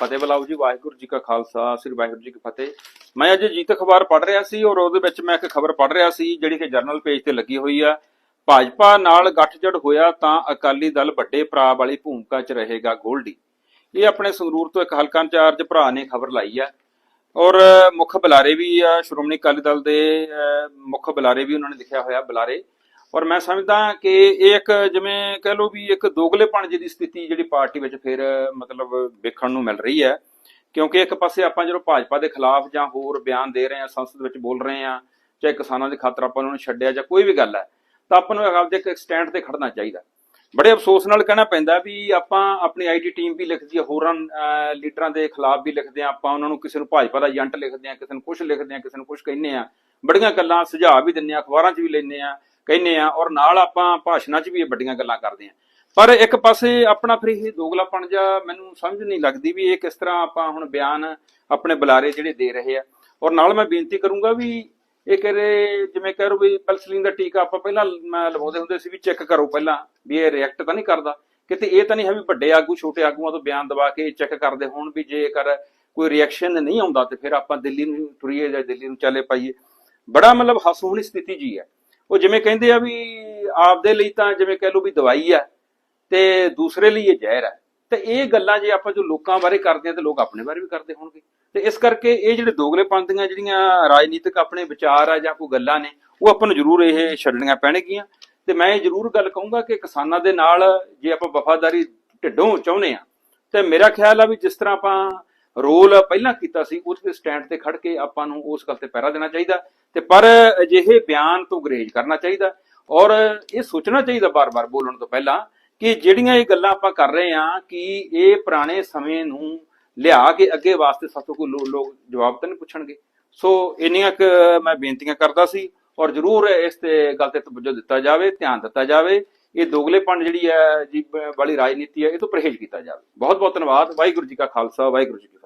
ਫਤਿਹ ਬੁਲਾਓ ਜੀ, ਵਾਹਿਗੁਰੂ ਜੀ ਕਾ ਖਾਲਸਾ, ਸ੍ਰੀ ਵਾਹਿਗੁਰੂ ਜੀ ਕੀ ਫਤਿਹ। ਮੈਂ ਅੱਜ ਜੀਤ ਅਖਬਾਰ ਪੜ੍ਹ ਰਿਹਾ ਸੀ ਔਰ ਉਹਦੇ ਵਿੱਚ ਮੈਂ ਇੱਕ ਖਬਰ ਪੜ੍ਹ ਰਿਹਾ ਸੀ, ਜਿਹੜੀ ਕਿ ਜਰਨਲ ਪੇਜ ਤੇ ਲੱਗੀ ਹੋਈ ਆ। ਭਾਜਪਾ ਨਾਲ ਗੱਠਜੜ ਹੋਇਆ ਤਾਂ ਅਕਾਲੀ ਦਲ ਵੱਡੇ ਭਰਾ ਵਾਲੀ ਭੂਮਿਕਾ 'ਚ ਰਹੇਗਾ ਗੋਲਡੀ। ਇਹ ਆਪਣੇ ਸੰਗਰੂਰ ਤੋਂ ਇੱਕ ਹਲਕਾ ਇੰਚਾਰਜ ਭਰਾ ਨੇ ਖਬਰ ਲਾਈ ਆ। ਔਰ ਮੁੱਖ ਬੁਲਾਰੇ ਵੀ ਆ, ਸ਼੍ਰੋਮਣੀ ਅਕਾਲੀ ਦਲ ਦੇ ਮੁੱਖ ਬੁਲਾਰੇ ਵੀ ਉਹਨਾਂ ਨੇ ਲਿਖਿਆ ਹੋਇਆ ਬੁਲਾਰੇ। ਔਰ ਮੈਂ ਸਮਝਦਾ ਕਿ ਇਹ ਇੱਕ ਜਿਵੇਂ ਕਹਿ ਲਓ ਵੀ ਇੱਕ ਦੋਗਲੇਪਣ ਜਿਹੀ ਦੀ ਸਥਿਤੀ ਜਿਹੜੀ ਪਾਰਟੀ ਵਿੱਚ ਫਿਰ, ਮਤਲਬ ਵੇਖਣ ਨੂੰ ਮਿਲ ਰਹੀ ਹੈ। ਕਿਉਂਕਿ ਇੱਕ ਪਾਸੇ ਆਪਾਂ ਜਦੋਂ ਭਾਜਪਾ ਦੇ ਖਿਲਾਫ ਜਾਂ ਹੋਰ ਬਿਆਨ ਦੇ ਰਹੇ ਹਾਂ, ਸੰਸਦ ਵਿੱਚ ਬੋਲ ਰਹੇ ਹਾਂ, ਚਾਹੇ ਕਿਸਾਨਾਂ ਦੇ ਖਾਤਰ ਆਪਾਂ ਉਹਨਾਂ ਨੂੰ ਛੱਡਿਆ ਜਾਂ ਕੋਈ ਵੀ ਗੱਲ ਹੈ, ਤਾਂ ਆਪਾਂ ਨੂੰ ਆਪਦੇ ਇੱਕ ਸਟੈਂਡ ਤੇ ਖੜਨਾ ਚਾਹੀਦਾ। ਬੜੇ ਅਫਸੋਸ ਨਾਲ ਕਹਿਣਾ ਪੈਂਦਾ ਵੀ ਆਪਾਂ ਆਪਣੀ ਆਈਟੀ ਟੀਮ ਵੀ ਲਿਖਦੀ ਹੈ, ਹੋਰਾਂ ਲੀਡਰਾਂ ਦੇ ਖਿਲਾਫ ਵੀ ਲਿਖਦੇ ਆ ਆਪਾਂ, ਉਹਨਾਂ ਨੂੰ ਕਿਸੇ ਨੂੰ ਭਾਜਪਾ ਦਾ ਏਜੰਟ ਲਿਖਦੇ ਆ ਕਿਸੇ ਨੂੰ ਕੁਝ ਲਿਖਦੇ ਆ ਕਿਸੇ ਨੂੰ ਕੁਝ ਕਹਿੰਦੇ ਆ ਬੜੀਆਂ ਗੱਲਾਂ ਸੁਝਾਅ ਵੀ ਦਿੰਦੇ ਆ ਅਖਬਾਰਾਂ 'ਚ ਵੀ ਲੈਂਦੇ ਆ ਕਹਿੰਦੇ ਆ ਔਰ ਨਾਲ ਆਪਾਂ ਭਾਸ਼ਣਾਂ 'ਚ ਵੀ ਇਹ ਵੱਡੀਆਂ ਗੱਲਾਂ ਕਰਦੇ ਆ। ਪਰ ਇੱਕ ਪਾਸੇ ਆਪਣਾ ਫਿਰ ਇਹ ਦੋਗਲਾਪਣ ਜਾਂ ਮੈਨੂੰ ਸਮਝ ਨਹੀਂ ਲੱਗਦੀ ਵੀ ਇਹ ਕਿਸ ਤਰ੍ਹਾਂ ਆਪਾਂ ਹੁਣ ਬਿਆਨ ਆਪਣੇ ਬੁਲਾਰੇ ਜਿਹੜੇ ਦੇ ਰਹੇ ਆ। ਔਰ ਨਾਲ ਮੈਂ ਬੇਨਤੀ ਕਰੂੰਗਾ ਵੀ ਇਹ ਕਰੇ ਜਿਵੇਂ ਕਹਿ ਰੋ ਵੀ ਪਲਸਲੀਨ ਦਾ ਟੀਕਾ ਆਪਾਂ ਪਹਿਲਾਂ ਲਵਾਉਂਦੇ ਹੁੰਦੇ ਸੀ ਵੀ ਚੈੱਕ ਕਰੋ ਪਹਿਲਾਂ ਵੀ ਇਹ ਰਿਐਕਟ ਤਾਂ ਨਹੀਂ ਕਰਦਾ। ਕਿਤੇ ਇਹ ਤਾਂ ਨਹੀਂ ਹੈ ਵੀ ਵੱਡੇ ਆਗੂ, ਛੋਟੇ ਆਗੂਆਂ ਤੋਂ ਬਿਆਨ ਦਵਾ ਕੇ ਚੈੱਕ ਕਰਦੇ ਹੋਣ ਵੀ ਜੇਕਰ ਕੋਈ ਰਿਐਕਸ਼ਨ ਨਹੀਂ ਆਉਂਦਾ ਤੇ ਫਿਰ ਆਪਾਂ ਦਿੱਲੀ ਨੂੰ ਤੁਰੀਏ ਜਾਂ ਦਿੱਲੀ ਨੂੰ ਚੱਲੇ ਪਾਈਏ। ਬੜਾ ਮਤਲਬ ਹਸੂਹਣੀ ਸਥਿਤੀ ਜੀ ਹੈ। ਉਹ ਜਿਵੇਂ ਕਹਿੰਦੇ ਆ ਵੀ ਆਪਦੇ ਲਈ ਤਾਂ ਜਿਵੇਂ ਕਹਿ ਲਓ ਵੀ ਦਵਾਈ ਹੈ ਤੇ ਦੂਸਰੇ ਲਈ ਇਹ ਜ਼ਹਿਰ ਹੈ ਤੇ ਇਹ ਗੱਲਾਂ ਜੇ ਆਪਾਂ ਜੋ ਲੋਕਾਂ ਬਾਰੇ ਕਰਦੇ ਆ ਤੇ ਲੋਕ ਆਪਣੇ ਬਾਰੇ ਵੀ ਕਰਦੇ ਹੋਣਗੇ। ਤੇ ਇਸ ਕਰਕੇ ਇਹ ਜਿਹੜੇ ਦੋਗਲੇਪੰਥ ਦੀਆਂ ਜਿਹੜੀਆਂ ਰਾਜਨੀਤਿਕ ਆਪਣੇ ਵਿਚਾਰ ਆ ਜਾਂ ਕੋਈ ਗੱਲਾਂ ਨੇ, ਉਹ ਆਪਾਂ ਨੂੰ ਜ਼ਰੂਰ ਇਹ ਛੱਡਣੀਆਂ ਪੈਣਗੀਆਂ। ਤੇ ਮੈਂ ਇਹ ਜ਼ਰੂਰ ਗੱਲ ਕਹੂੰਗਾ ਕਿ ਕਿਸਾਨਾਂ ਦੇ ਨਾਲ ਜੇ ਆਪਾਂ ਵਫਾਦਾਰੀ ਢਿੱਡੋਂ ਚਾਹੁੰਦੇ ਆ, ਤੇ ਮੇਰਾ ਖਿਆਲ ਆ ਵੀ ਜਿਸ ਤਰ੍ਹਾਂ ਆਪਾਂ ਰੋਲ ਪਹਿਲਾਂ ਕੀਤਾ ਸੀ ਉਸ ਦੇ ਸਟੈਂਡ ਤੇ ਖੜ ਕੇ ਆਪਾਂ ਨੂੰ ਉਸ ਗੱਲ ਤੇ ਪਹਿਰਾ ਦੇਣਾ ਚਾਹੀਦਾ। ਤੇ ਪਰ ਅਜਿਹੇ ਬਿਆਨ ਤੋਂ ਗਰੇਜ ਕਰਨਾ ਚਾਹੀਦਾ। ਔਰ ਇਹ ਸੋਚਣਾ ਚਾਹੀਦਾ ਬਾਰ-ਬਾਰ ਬੋਲਣ ਤੋਂ ਪਹਿਲਾਂ ਕਿ ਜਿਹੜੀਆਂ ਇਹ ਗੱਲਾਂ ਆਪਾਂ ਕਰ ਰਹੇ ਹਾਂ ਕਿ ਇਹ ਪੁਰਾਣੇ ਸਮੇਂ ਨੂੰ ਲਿਆ ਕੇ ਅੱਗੇ ਵਾਸਤੇ ਸਾਥੋਂ ਕੋਈ ਲੋਕ ਜਵਾਬ ਤਾਂ ਨਹੀਂ ਪੁੱਛਣਗੇ। ਸੋ ਇੰਨੀਆਂ ਕੁ ਮੈਂ ਬੇਨਤੀਆਂ ਕਰਦਾ ਸੀ ਔਰ ਜਰੂਰ ਇਸ ਤੇ ਗੱਲ ਤੇ ਤਵੱਜੋ ਦਿੱਤਾ ਜਾਵੇ, ਧਿਆਨ ਦਿੱਤਾ ਜਾਵੇ। ਇਹ ਦੋਗਲੇਪਣ ਜਿਹੜੀ ਹੈ ਜੀ ਵਾਲੀ ਰਾਜਨੀਤੀ ਹੈ, ਇਹ ਤੋਂ ਪਰਹੇਜ਼ ਕੀਤਾ ਜਾਵੇ। ਬਹੁਤ ਬਹੁਤ ਧੰਨਵਾਦ। ਵਾਹਿਗੁਰੂ ਜੀ ਕਾ ਖਾਲਸਾ, ਵਾਹਿਗੁਰੂ ਜੀ ਕੀ